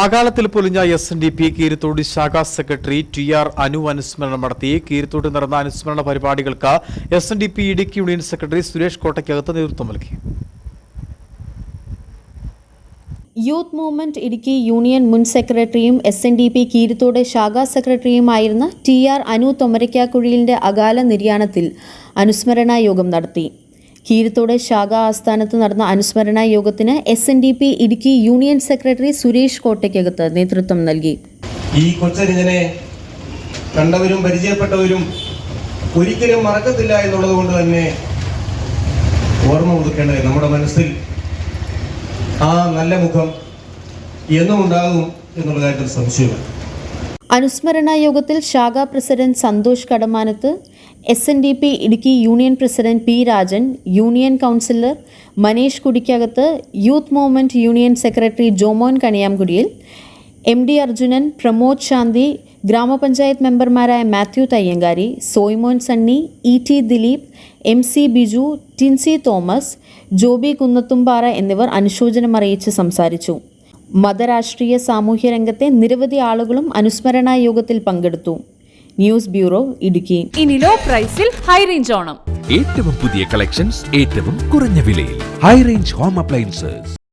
അകാലത്തിൽ പൊലിഞ്ഞ S N D P Keerathode ശാഖാ secretary T R Anu അനുസ്മരണം നടത്തി. കീരത്തോട് നടന്ന അനുസ്മരണ പരിപാടികൾക്ക് S N D P Idukki union secretary Suresh Kottaykkakath നേതൃത്വം നൽകി. യൂത്ത് മൂവ്മെന്റ് ഇടുക്കി യൂണിയൻ മുൻ സെക്രട്ടറിയും S N D P Keerathode ശാഖാ സെക്രട്ടറിയുമായിരുന്ന ടി ആർ അനു തൊമരക്കാക്കുഴിയിലിന്റെ അകാല നിര്യാണത്തിൽ അനുസ്മരണ യോഗം നടത്തി. കീരിത്തോട് ശാഖാ ആസ്ഥാനത്ത് നടന്ന അനുസ്മരണ യോഗത്തിന് S N D P Idukki union secretary Suresh Kottaykkakath നേതൃത്വം നൽകി. ഈ കൊച്ചനുജനെ കണ്ടവരും പരിചയപ്പെട്ടവരും ഒരിക്കലും മറക്കത്തില്ല എന്നുള്ളത് കൊണ്ട് തന്നെ ഓർമ്മ പുതുക്കേണ്ടത് നമ്മുടെ മനസ്സിൽ ആ നല്ല മുഖം എന്നും ഉണ്ടാകും എന്നുള്ള കാര്യത്തിൽ സംശയമില്ല. അനുസ്മരണ യോഗത്തിൽ ശാഖാ president Santhosh Kadamanath S N D P Idukki union president P Rajan union councillor Manish Kudikkakath youth movement union secretary Jomon Kaniyamkudiyil M D Arjunan Pramod Shanthi ഗ്രാമപഞ്ചായത്ത് മെമ്പർമാരായ Mathew Thayyankari Soymon Sunny E T Dileep M C Biju Tincy Thomas Joby Kunnathumpara എന്നിവർ അനുശോചനം അറിയിച്ച് സംസാരിച്ചു. മതരാഷ്ട്രീയ സാമൂഹ്യ രംഗത്തെ നിരവധി ആളുകളും അനുസ്മരണ യോഗത്തിൽ പങ്കെടുത്തു. News bureau Idukki. ഇനി ലോ പ്രൈസിൽ ഹൈ റേഞ്ച് ഓണം. ഏറ്റവും പുതിയ കളക്ഷൻസ് ഏറ്റവും കുറഞ്ഞ വിലയിൽ. High range home appliances